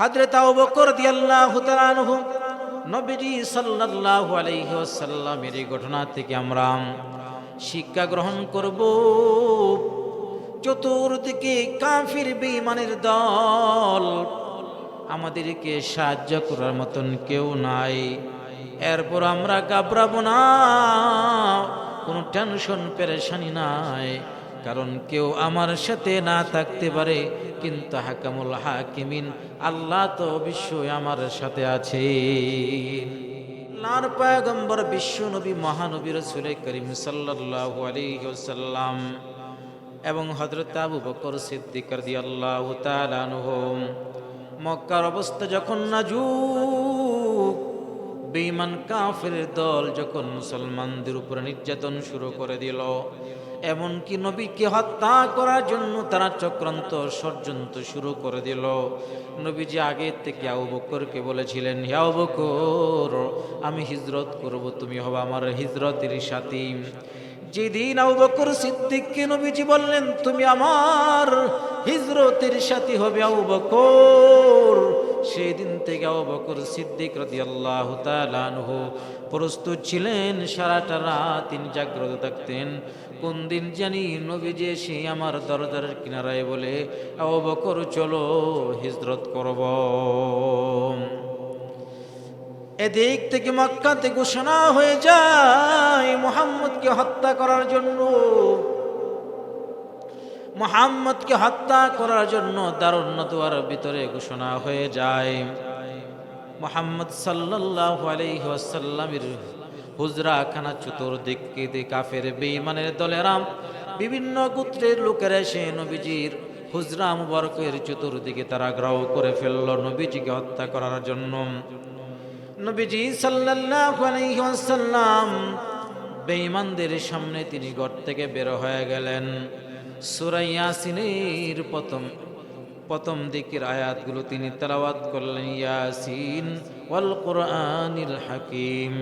হাজরত আবু বকর রাদিয়াল্লাহু তাআলা আনহু, নবীজি সাল্লাল্লাহু আলাইহি এই ঘটনা থেকে আমরা শিক্ষা গ্রহণ করব। চতুর্দিকে কাফির বেঈমানের দল, আমাদেরকে সাহায্য করার মতন কেউ নাই। এরপর আমরা ঘাবড়াবো না, কোনো টেনশন পেরেশানি নাই। কারণ কেউ আমার সাথে না থাকতে পারে, কিন্তু হাকামুল হাকিমিন আল্লাহ তো অবশ্যই আমার সাথে আছে। লার পয়গম্বর বিশ্ব নবী, মহানবী রসুল করিম সাল্লাল্লাহু আলাইহি এবং হযরত আবু বকর সিদ্দিক রাদিয়াল্লাহু তাআলা আনহু মক্কার অবস্থা যখন নাজুক, বেঈমান কাফের দল যখন মুসলমানদের উপরে নির্যাতন শুরু করে দিল এমনকি নবীকে হত্যা করার জন্য তারা চক্রান্ত ষড়যন্ত্র শুরু করে দিল। নবীজি আগে থেকে আবু বকরকে বলেছিলেন, হে বকর আমি হিজরত করব, তুমি হবে আমার হিজরতের সাথী। যেদিন আবু বকর সিদ্দিককে নবীজি বললেন, তুমি আমার হিজরতের সাথী হবে আবু বকর সেই দিন থেকে আবু বকর সিদ্দিক রাদিয়াল্লাহু তাআলা আনহু প্রস্তুত ছিলেন, সারাটা রাত তিনি জাগ্রত থাকতেন। কোন দিন জানি নবী যে সে আমার দরজার কিনারায় বলে, আবু বকর, চলো হিজরত করব। এদিক থেকে মক্কাতে ঘোষণা হয়ে যায়, মোহাম্মদকে হত্যা করার জন্য মোহাম্মদকে হত্যা করার জন্য দারুণ দুয়ার ভিতরে ঘোষণা হয়ে যায়। মোহাম্মদ সাল্লাল্লাহু আলাইহি ওয়াসাল্লামের হুজরা খানা চতুর্দিকে কাফের বেঈমানের দলেরাম বিভিন্ন গোত্রের লোকেরা এসে নবীজির হুজরা মুবারকের চতুর্দিকে তারা গ্রাহ করে ফেলল নবীজিকে হত্যা করার জন্য। নবীজি ওয়াসাল্লাম বেঈমানদের সামনে তিনি ঘর থেকে বের হয়ে গেলেন। সূরা ইয়াসিনের প্রথম প্রথম দিকের আয়াতগুলো তিনি তেলাওয়াত করলেন, ইয়াসিন ওয়াল কোরআনিল হাকিম,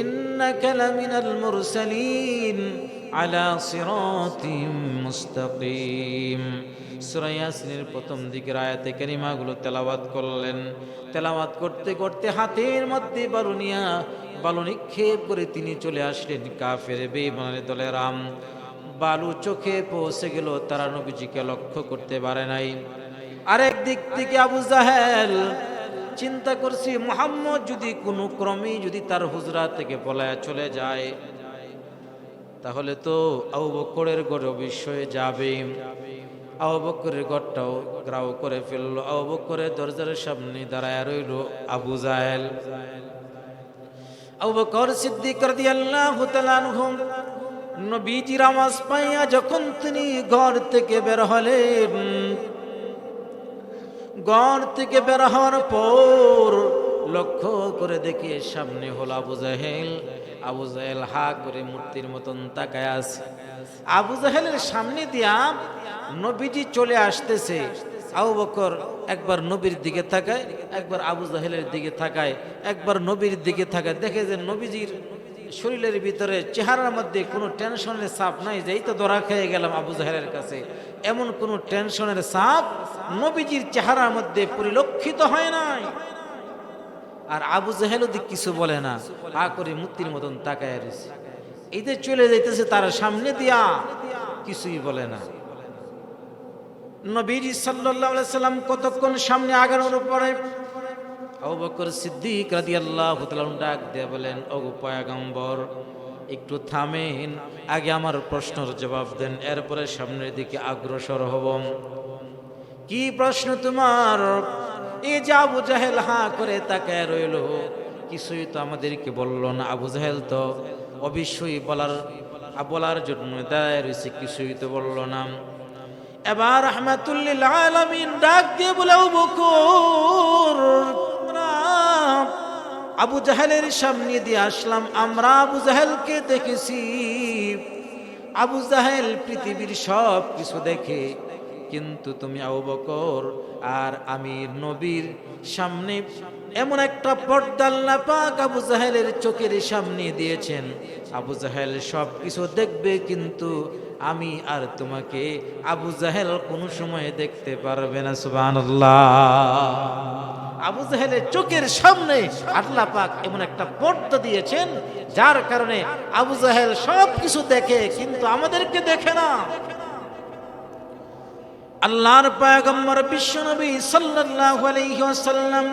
ইন্নাকা লামিনাল মুরসালিন আলা সিরাতিম মুস্তাকিম। সূরা ইয়াসিনের প্রথম দিকের আয়াতে কারিমাগুলো তেলাওয়াত করলেন। তেলাওয়াত করতে করতে হাতের মধ্যে বালুনিয়া বালু নিক্ষেপ করে তিনি চলে আসলেন কাফের বেঈমানের দলের রাম বালু চোখে পৌঁছে গেল, তারা নবীজিকে লক্ষ্য করতে পারে নাই। আরেক দিক থেকে আবু জাহেল চিন্তা করছি, মোহাম্মদ যদি কোনো ক্রমে যদি তার হুজরা থেকে পলায়া চলে যায়, তাহলে তো আবু বকরের গড় অবশ্যই যাবে। আবু বকরের গড়টাও গ্রাও করে ফেলল, আবু বকরের দরজার সামনে দাঁড়ায় রইল আবু জাহেল। আবু বকর সিদ্দিক রাদিয়াল্লাহু তাআলা আনহু নবীজির আওয়াজ পাইয়া যখন তিনি ঘর থেকে বের হলেন, ঘর থেকে বের হওয়ার পর লক্ষ্য করে দেখে সামনে হলো আবু জাহেল। আবু জাহেল হা করে মূর্তির মতন তাকায় আছে। আবু জাহেলের সামনে দিয়া নবীজি চলে আসতেছে। আবু বকর একবার নবীর দিকে তাকায়, একবার আবু জাহেলের দিকে তাকায়, একবার নবীর দিকে তাকায়। দেখে যে নবীজির শরীরের ভিতরে চেহারার মধ্যে কোনো টেনশনের সাপ নাই, যে এই তো ধরা খেয়ে গেলাম আবু জাহেলের কাছে। এমন কোনো টেনশনের সাপ নবীজির চেহারার মধ্যে পরিলক্ষিত হয় নাই। আর আবু জাহেল দিক কিছু বলে না আ করে মূর্তির মতন তাকায় রয়েছে। যে চলে যাইতেছে তার সামনে দিয়া, কিছুই বলে না। সাল্লাল্লাহু আলাইহি সাল্লাম কতক্ষণ সামনে আগানোর পরে আবু সিদ্দিক রাদিয়াল্লাহু তাআলা ডাক দিয়ে বলেন, ওগো পয়গম্বর, একটু থামেন, আগে আমার প্রশ্নের জবাব দেন, এরপরে সামনের দিকে অগ্রসর হব। কি প্রশ্ন তোমার? এই যে আবু জাহেল হা করে তাকায় রইল, কিছুই তো আমাদেরকে বলল না। আবু জাহেল তো অবশ্যই বলার বলার জন্য দায় রয়েছে, কিছুই তো বলল না। এবার রহমাতুল্লিল আলামিন ডাক দিয়ে বলে বকর আবু জাহেলের সামনে দিয়ে আসলাম, আমরা আবু জাহেলকে দেখেছি। আবু জাহেল পৃথিবীর সব কিছু দেখে, কিন্তু তুমি আবু বকর আর আমি নবীর সামনে এমন একটা পর্দাল না পাক আবু জাহেলের চোখের সামনে দিয়েছেন। আবু জাহেল সব কিছু দেখবে, কিন্তু আমি আর তোমাকে আবু জাহেল কোনো সময় দেখতে পারবে না, সুবহানাল্লাহ। আবু জাহেলের চোখের সামনে আল্লাহ পাক এমন একটা পর্দা দিয়েছেন, যার কারণে আবু জাহেল সব কিছু দেখে কিন্তু আমাদেরকে দেখে না। আল্লাহর পয়গম্বর বিশ্বনবী সাল্লাল্লাহু আলাইহি ওয়াসাল্লাম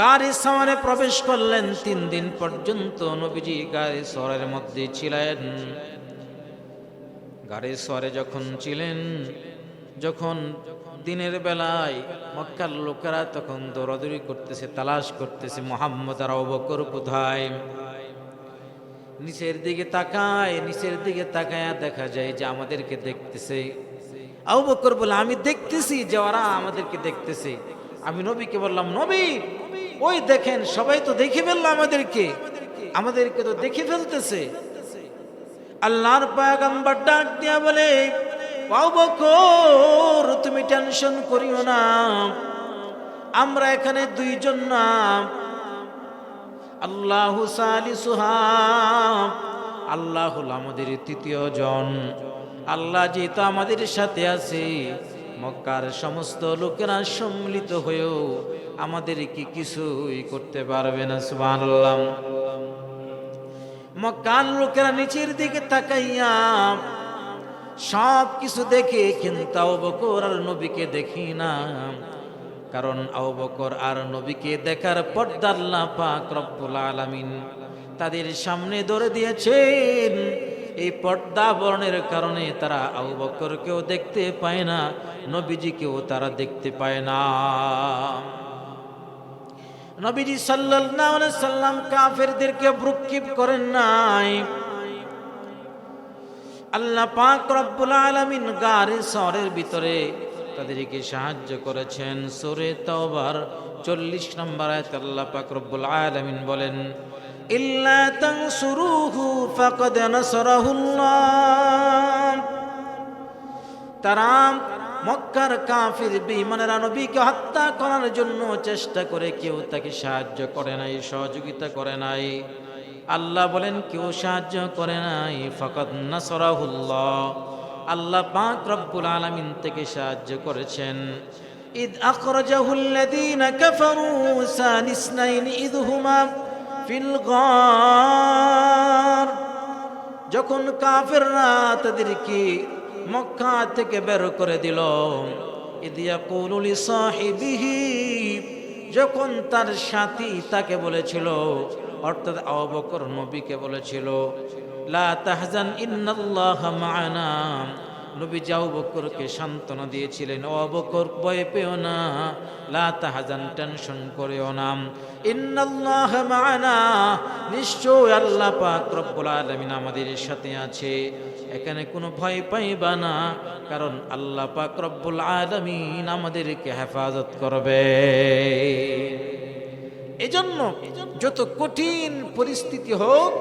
গাড়ি সামারে প্রবেশ করলেন, তিন দিন পর্যন্ত নবীজি গাড়ি শহরের মধ্যে ছিলেন। গাড়ি শহরে যখন ছিলেন, যখন দিনের বেলায় মক্কার লোকেরা তখন দৌড়াদৌড়ি করতেছে, তালাশ করতেছে, মোহাম্মদ আর অবকর কোথায়? নিচের দিকে তাকায়, নিচের দিকে তাকায় দেখা যায় যে আমাদেরকে দেখতেছে। আবু বলে, আমি দেখতেছি যে ওরা আমাদেরকে দেখতেছে। আমি নবীকে বললাম, নবী, ওই দেখেন, সবাই তো দেখে ফেলল আমাদেরকে। আমাদেরকে তো দেখে ফেলতেছে। আল্লাহর পায়গাম্বার ডাক দিয়া বলে আবু তুমি টেনশন করিও না। আমরা এখানে দুইজন না। আল্লাহ সালিসুহাম আল্লাহ হল আমাদের তৃতীয় জন। আল্লাহ যেহেতু আমাদের সাথে আছে, মক্কার সমস্ত লোকেরা সম্মিলিত হয়েও আমাদের কি কিছুই করতে পারবে না, সুবহানাল্লাহ। মক্কার লোকেরা নিচের দিকে তাকাইয়া সব কিছু দেখে, কিন্তু আবু বকর আর নবীকে দেখি না। কারণ আবু বকর আর নবীকে দেখার পর্দা আল্লাহ পাক রব্বুল আলামিন তাদের সামনে ধরে দিয়েছেন। এই পর্দা বর্ণের কারণে তারা আবু বকরকেও দেখতে পায় না, নবীজিকেও তারা দেখতে পায় না। নবীজি আলাইহি সাল্লাম কাফেরদেরকে ভ্রুক্ষেপ করেন নাই। আল্লাহ পাক রব্বুল আলামিন গারে সরের ভিতরে তাদেরকে সাহায্য করেছেন। সূরে তাওবার 40 নম্বর আয়াত আল্লাহ পাক রব্বুল আলামিন বলেন, ইল্লা তানসুরুহু ফাকাদ নাসরাহুল্লাহ। তারা মক্কার কাফির বিমানেরা নবীকে হত্যা করার জন্য চেষ্টা করে, কেউ তাকে সাহায্য করে নাই, সহযোগিতা করে নাই। আল্লাহ বলেন কেউ সাহায্য করে নাই ফকত নাসরাহুল্লাহ আল্লাহ পাক রব্বুল আলামিন থেকে সাহায্য করেছেন إذ أخرجه الذين كفروا ثاني اثنين إذ هما في الغار যখন কাফেররা তাদেরকে মক্কা থেকে বের করে দিল ইদিয়া কৌলুলি সাহিবিহি যখন তার সাথী তাকে বলেছিল অর্থাৎ আবকর নবীকে বলেছিল, লা তাহজান ইন্নাল্লাহ মা'ানা। নবী যাও বকরকে সান্ত্বনা দিয়েছিলেন, ও বকর, ভয় পেও না। লা তাহাজান, টেনশন করেও না। ইন্নাল্লাহ মা'ানা। নিশ্চয় আল্লাহ পাক রব্বুল আলামিন আমাদের সাথে আছে। এখানে কোনো ভয় পাইবা না, কারণ আল্লাহ পাক রব্বুল আলামিন আমাদেরকে হেফাজত করবে। এজন্য যত কঠিন পরিস্থিতি হোক,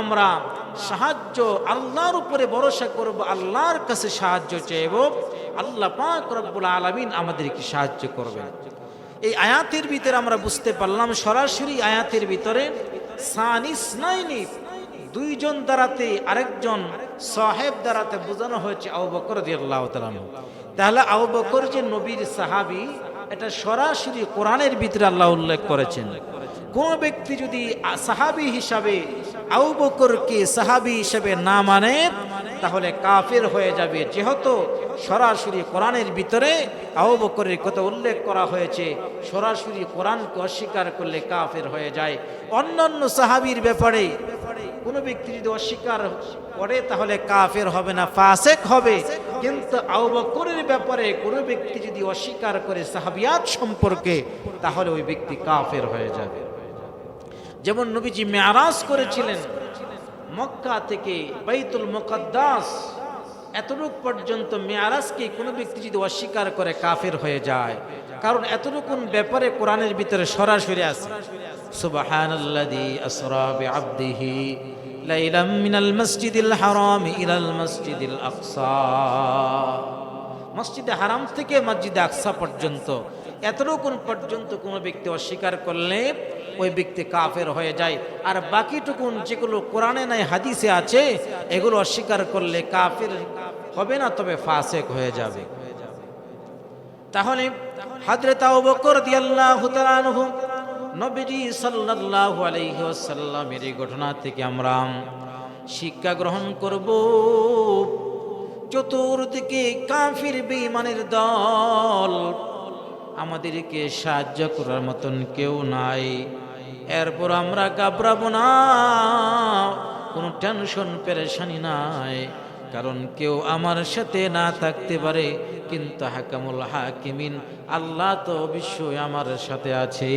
আমরা সাহায্য আল্লাহর উপরে ভরসা করব, আল্লাহর কাছে সাহায্য চাইব। আল্লাহ পাক রব্বুল আলামিন আমাদেরকে সাহায্য করবেন। এই আয়াতের ভিতরে আমরা বুঝতে পারলাম, সরাসরি আয়াতের ভিতরে সানিস দুইজন দ্বারাতে আরেকজন সাহেব দ্বারাতে বোঝানো হয়েছে আবু বকর রাদিয়াল্লাহু তাআলা তাহলে আবু বকর যে নবীর সাহাবী এটা সরাসরি কোরআনের ভিতরে আল্লাহ উল্লেখ করেছেন। কোন ব্যক্তি যদি সাহাবি হিসাবে আবু বকরকে সাহাবি হিসাবে না মানে তাহলে কাফের হয়ে যাবে। যেহেতু সরাসরি কোরআনের ভিতরে আবু বকরের কথা উল্লেখ করা হয়েছে, সরাসরি কোরআনকে অস্বীকার করলে কাফের হয়ে যায়। অন্যান্য সাহাবির ব্যাপারে কোনো ব্যক্তি যদি অস্বীকার করে, তাহলে কাফের হবে না, ফাসেক হবে। কিন্তু আবু বকরের ব্যাপারে কোনো ব্যক্তি যদি অস্বীকার করে সাহাবিয়াত সম্পর্কে, তাহলে ওই ব্যক্তি কাফের হয়ে যাবে। যেমন নবীজি মেয়ারাজ করেছিলেন, মক্কা থেকে বাইতুল মুকদ্দাস, এতটুক পর্যন্ত মেয়ারাজকে কোনো ব্যক্তি যদি অস্বীকার করে কাফের হয়ে যায় কারণ এতটুকুন ব্যাপারে কোরআনের ভিতরে সরাসরি আছে। সুবহানাল্লাযী আসরা বিআবদিহি লাইলাম মিনাল মসজিদিল হারাম মসজিদে হারাম থেকে মসজিদে আকসা পর্যন্ত, এতটুকুন পর্যন্ত কোনো ব্যক্তি অস্বীকার করলে ওই ব্যক্তি কাফের হয়ে যায়। আর বাকিটুকুন যেগুলো কোরআনে নাই, হাদিসে আছে, এগুলো অস্বীকার করলে কাফের হবে না, তবে ফাসেক হয়ে যাবে। তাহলে হাজরত বকর আনহু নবীজি সাল্লাল্লাহু আলাইহি ওয়াসাল্লামের এই ঘটনা থেকে আমরা শিক্ষা গ্রহণ করব। চতুর্দিকে কাফির বেঈমানের দল আমাদেরকে সাহায্য করার মতন কেউ নাই। এরপর আমরা ঘাবড়াবো না, কোনো টেনশন, পেরেশানি নাই। কারণ কেউ আমার সাথে না থাকতে পারে, কিন্তু হাকামুল হাকিমিন আল্লাহ তো বিশ্বই আমার সাথে আছে